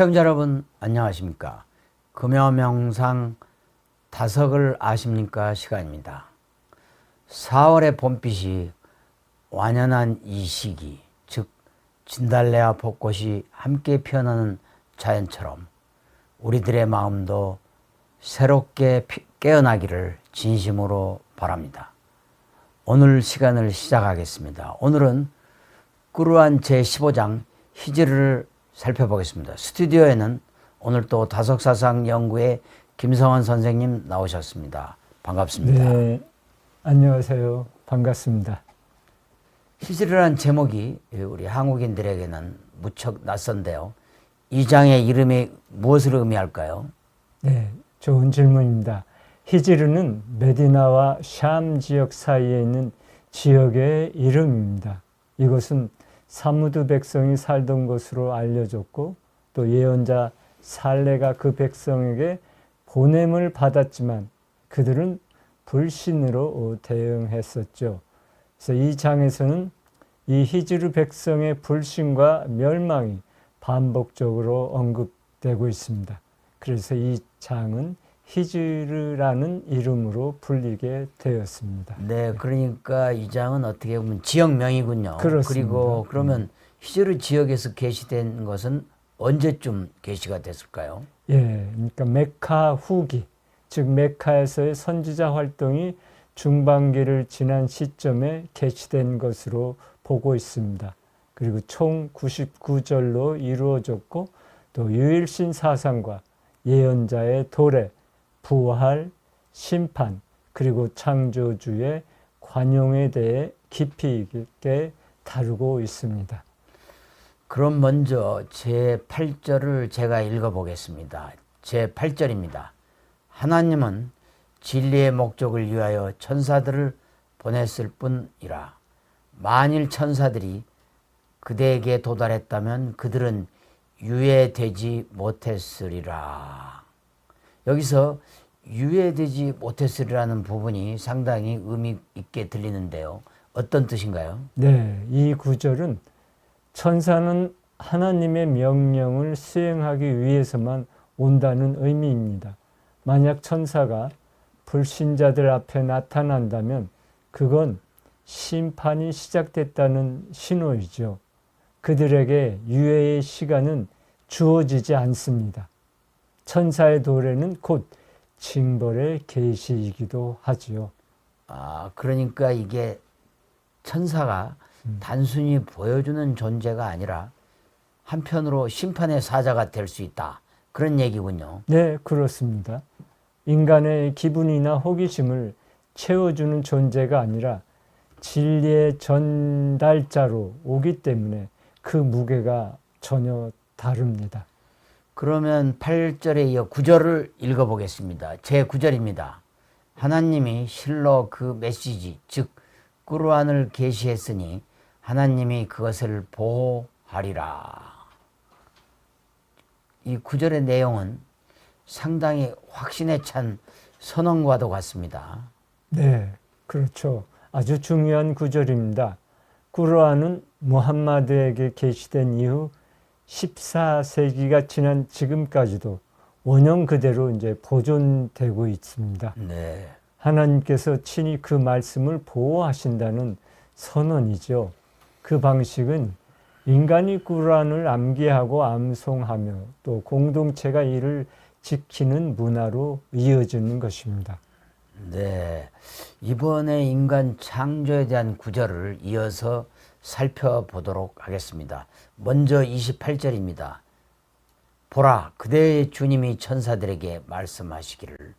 시청자 여러분 안녕하십니까? 금요명상 다석을 아십니까? 시간입니다. 4월의 봄빛이 완연한 이 시기. 즉 진달래와 벚꽃이 함께 피어나는 자연처럼 우리들의 마음도 새롭게 피- 깨어나기를 진심으로 바랍니다 오늘 시간을 시작하겠습니다 오늘은 꾸르안 제15장 히지를 살펴보겠습니다. 스튜디오에는 오늘 또 다석사상 연구의 김성원 선생님 나오셨습니다. 반갑습니다. 네, 안녕하세요. 반갑습니다. 히지르란 제목이 우리 한국인들에게는 무척 낯선데요. 이 장의 이름이 무엇을 의미할까요? 네, 좋은 질문입니다. 히지르는 메디나와 샴 지역 사이에 있는 지역의 이름입니다. 이곳은 사무드 백성이 살던 곳으로 알려졌고 또 예언자 살레가 그 백성에게 보냄을 받았지만 그들은 불신으로 대응했었죠. 그래서 이 장에서는 이 히지르 백성의 불신과 멸망이 반복적으로 언급되고 있습니다. 그래서 이 장은 히지르라는 이름으로 불리게 되었습니다. 네, 그러니까 이 장은 어떻게 보면 지역명이군요. 그렇습니다. 그리고 그러면 히지르 지역에서 게시된 것은 언제쯤 게시가 됐을까요? 예, 그러니까 메카 후기, 즉 메카에서의 선지자 활동이 중반기를 지난 시점에 개시된 것으로 보고 있습니다. 그리고 총 99절로 이루어졌고 또 유일신 사상과 예언자의 도래, 부활, 심판, 그리고 창조주의 관용에 대해 깊이 있게 다루고 있습니다. 그럼 먼저 제 8절을 제가 읽어보겠습니다. 제 8절입니다. 하나님은 진리의 목적을 위하여 천사들을 보냈을 뿐이라. 만일 천사들이 그대에게 도달했다면 그들은 유예되지 못했으리라. 여기서 유예되지 못했으리라는 부분이 상당히 의미 있게 들리는데요. 어떤 뜻인가요? 네, 이 구절은 천사는 하나님의 명령을 수행하기 위해서만 온다는 의미입니다. 만약 천사가 불신자들 앞에 나타난다면 그건 심판이 시작됐다는 신호이죠. 그들에게 유예의 시간은 주어지지 않습니다. 천사의 도래는 곧 징벌의 계시이기도 하지요. 아, 그러니까 이게 천사가 단순히 보여주는 존재가 아니라 한편으로 심판의 사자가 될 수 있다. 그런 얘기군요. 네, 그렇습니다. 인간의 기분이나 호기심을 채워주는 존재가 아니라 진리의 전달자로 오기 때문에 그 무게가 전혀 다릅니다. 그러면 8절에 이어 9절을 읽어보겠습니다. 제 9절입니다. 하나님이 실로 그 메시지, 즉 꾸르안을 계시했으니 하나님이 그것을 보호하리라. 이 9절의 내용은 상당히 확신에 찬 선언과도 같습니다. 네, 그렇죠. 아주 중요한 구절입니다. 꾸르안은 무함마드에게 계시된 이후 14세기가 지난 지금까지도 원형 그대로 이제 보존되고 있습니다. 네. 하나님께서 친히 그 말씀을 보호하신다는 선언이죠. 그 방식은 인간이 꾸란을 암기하고 암송하며 또 공동체가 이를 지키는 문화로 이어지는 것입니다. 네. 이번에 인간 창조에 대한 구절을 이어서 살펴보도록 하겠습니다. 먼저 28절입니다. 보라, 그대의 주님이 천사들에게 말씀하시기를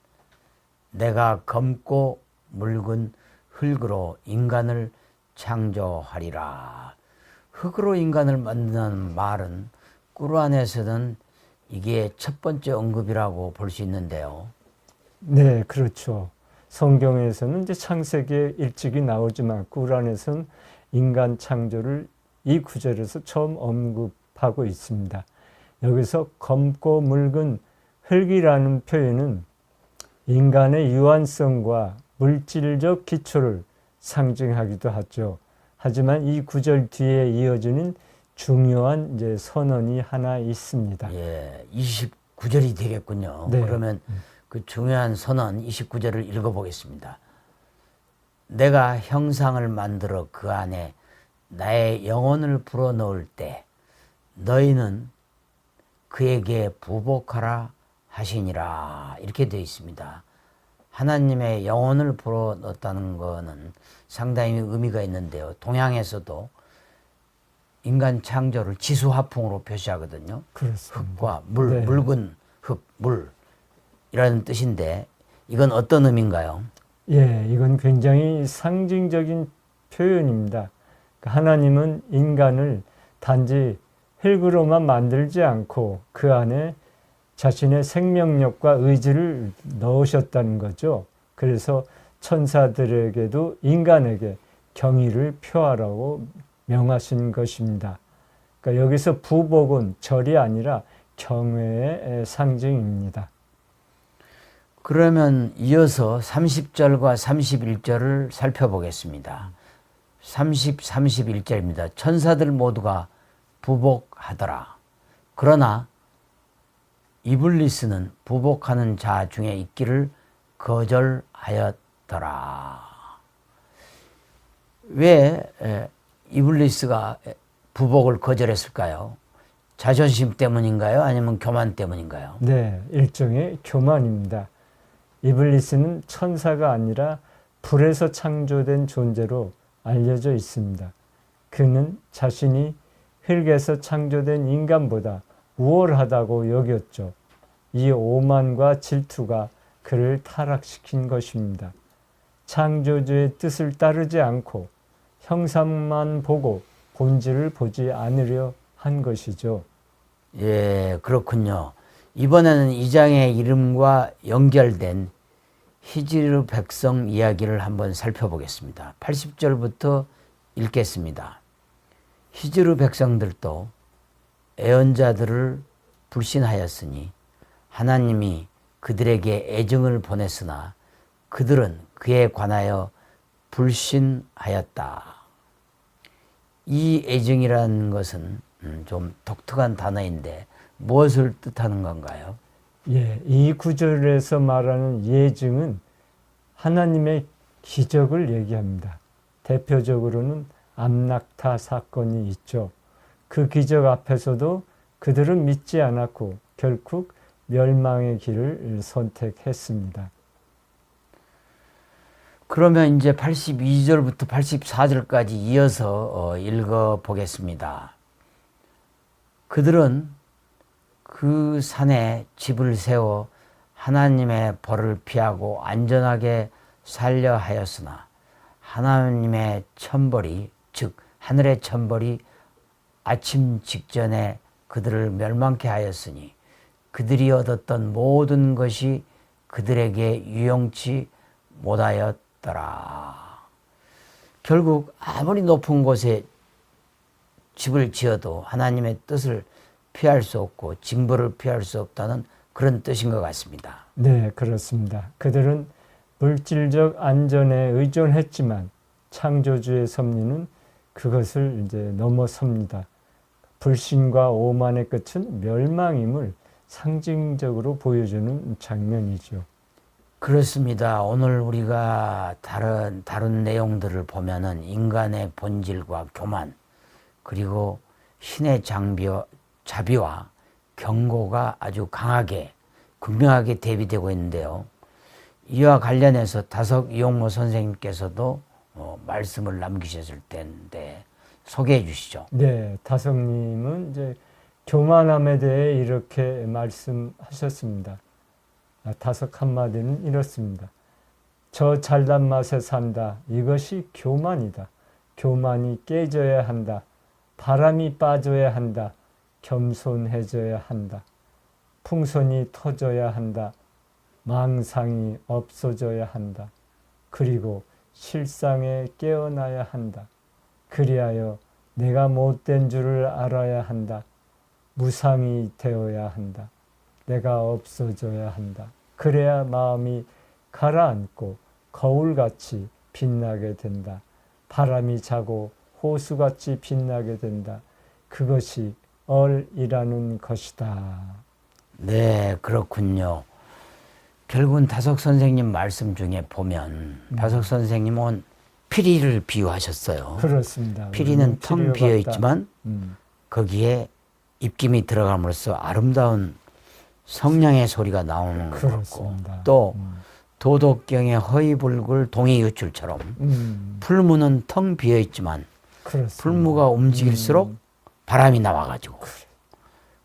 내가 검고 묽은 흙으로 인간을 창조하리라. 흙으로 인간을 만드는 말은 꾸르안에서는 이게 첫 번째 언급이라고 볼 수 있는데요. 네, 그렇죠. 성경에서는 이제 창세기에 일찍이 나오지만 꾸란에서는 인간 창조를 이 구절에서 처음 언급하고 있습니다. 여기서 검고 묽은 흙이라는 표현은 인간의 유한성과 물질적 기초를 상징하기도 하죠. 하지만 이 구절 뒤에 이어지는 중요한 이제 선언이 하나 있습니다. 예, 29절이 되겠군요. 네. 그러면 그 중요한 선언 29절을 읽어보겠습니다. 내가 형상을 만들어 그 안에 나의 영혼을 불어넣을 때 너희는 그에게 부복하라 하시니라 이렇게 되어 있습니다. 하나님의 영혼을 불어넣었다는 것은 상당히 의미가 있는데요. 동양에서도 인간 창조를 지수화풍으로 표시하거든요. 그렇습니다. 흙과 물, 네. 묽은 흙, 물이라는 뜻인데 이건 어떤 의미인가요? 예, 이건 굉장히 상징적인 표현입니다. 그러니까 하나님은 인간을 단지 흙으로만 만들지 않고 그 안에 자신의 생명력과 의지를 넣으셨다는 거죠. 그래서 천사들에게도 인간에게 경의를 표하라고 명하신 것입니다. 그러니까 여기서 부복은 절이 아니라 경외의 상징입니다. 그러면 이어서 30절과 31절을 살펴보겠습니다. 30, 31절입니다. 천사들 모두가 부복하더라. 그러나 이블리스는 부복하는 자 중에 있기를 거절하였더라. 왜 에, 이블리스가 에, 부복을 거절했을까요? 자존심 때문인가요? 아니면 교만 때문인가요? 네, 일종의 교만입니다. 이블리스는 천사가 아니라 불에서 창조된 존재로 알려져 있습니다. 그는 자신이 흙에서 창조된 인간보다 우월하다고 여겼죠. 이 오만과 질투가 그를 타락시킨 것입니다. 창조주의 뜻을 따르지 않고 형상만 보고 본질을 보지 않으려 한 것이죠. 예, 그렇군요. 이번에는 이 장의 이름과 연결된 히지르 백성 이야기를 한번 살펴보겠습니다. 80절부터 읽겠습니다. 히지르 백성들도 애언자들을 불신하였으니 하나님이 그들에게 애증을 보냈으나 그들은 그에 관하여 불신하였다. 이 애증이라는 것은 음, 좀 독특한 단어인데 무엇을 뜻하는 건가요? 예, 이 구절에서 말하는 예증은 하나님의 기적을 얘기합니다. 대표적으로는 암낙타 사건이 있죠. 그 기적 앞에서도 그들은 믿지 않았고 결국 멸망의 길을 선택했습니다. 그러면 이제 82절부터 84절까지 이어서 어, 읽어 보겠습니다. 그들은 그 산에 집을 세워 하나님의 벌을 피하고 안전하게 살려 하였으나 하나님의 천벌이 즉 하늘의 천벌이 아침 직전에 그들을 멸망케 하였으니 그들이 얻었던 모든 것이 그들에게 유용치 못하였 더라. 결국 아무리 높은 곳에 집을 지어도 하나님의 뜻을 피할 수 없고 징벌을 피할 수 없다는 그런 뜻인 것 같습니다. 네, 그렇습니다. 그들은 물질적 안전에 의존했지만 창조주의 섭리는 그것을 이제 넘어섭니다. 불신과 오만의 끝은 멸망임을 상징적으로 보여주는 장면이죠. 그렇습니다. 오늘 우리가 다른 다른 내용들을 보면은 인간의 본질과 교만 그리고 신의 장비와 자비와 경고가 아주 강하게 분명하게 대비되고 있는데요. 이와 관련해서 다석 이용모 선생님께서도 어, 말씀을 남기셨을 텐데 소개해 주시죠. 네, 다성님은 이제 교만함에 대해 이렇게 말씀하셨습니다. 아, 다섯 한마디는 이렇습니다. 저 잘난 맛에 산다. 이것이 교만이다. 교만이 깨져야 한다. 바람이 빠져야 한다. 겸손해져야 한다. 풍선이 터져야 한다. 망상이 없어져야 한다. 그리고 실상에 깨어나야 한다. 그리하여 내가 못된 줄을 알아야 한다. 무상이 되어야 한다. 내가 없어져야 한다. 그래야 마음이 가라앉고 거울같이 빛나게 된다. 바람이 자고 호수같이 빛나게 된다. 그것이 얼이라는 것이다. 네, 그렇군요. 결국은 다석 선생님 말씀 중에 보면 음. 다석 선생님은 피리를 비유하셨어요. 그렇습니다. 피리는 텅 비어. 있지만 음, 거기에 입김이 들어감으로써 아름다운 성령의 소리가 나오는 것 같고 그렇습니다. 또 음, 도덕경의 허위불굴 동의유출처럼 음, 풀무는 텅 비어 있지만. 풀무가 움직일수록 음. 바람이 나와가지고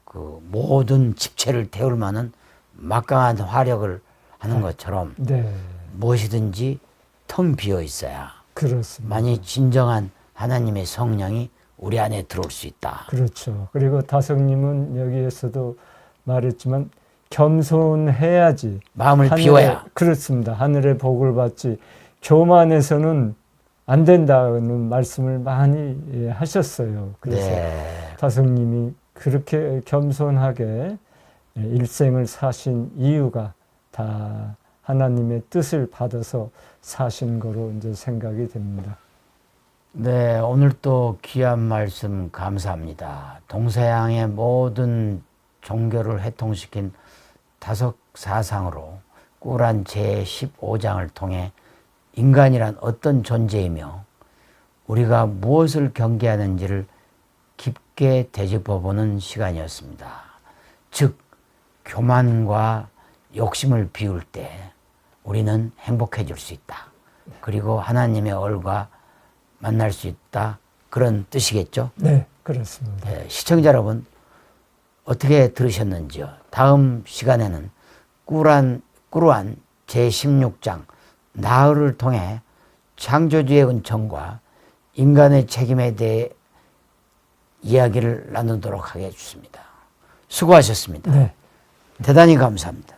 그 모든 집체를 태울 만한 막강한 화력을 하는 것처럼 네, 무엇이든지 텅 비어 있어야 그렇습니다. 만이 진정한 하나님의 성령이 우리 안에 들어올 수 있다. 그렇죠. 그리고 다성님은 여기에서도 말했지만 겸손해야지. 마음을 하늘의- 비워야 그렇습니다. 하늘의 복을 받지. 교만해서는 안 된다는 말씀을 많이 예, 하셨어요. 그래서 네. 다성님이 그렇게 겸손하게 예, 일생을 사신 이유가 다 하나님의 뜻을 받아서 사신 거로 이제 생각이 됩니다. 네, 오늘 또 귀한 말씀 감사합니다. 동서양의 모든 종교를 해통시킨 다섯 사상으로 꾸란 제15장을 통해 인간이란 어떤 존재이며 우리가 무엇을 경계하는지를 깊게 되짚어보는 시간이었습니다. 즉, 교만과 욕심을 비울 때 우리는 행복해질 수 있다. 그리고 하나님의 얼과 만날 수 있다. 그런 뜻이겠죠. 네, 그렇습니다. 예, 시청자 여러분 어떻게 들으셨는지요? 다음 시간에는 꾸란 꾸르안 제 16장 나흘을 통해 창조주의 은총과 인간의 책임에 대해 이야기를 나누도록 하겠습니다. 수고하셨습니다. 네. 대단히 감사합니다.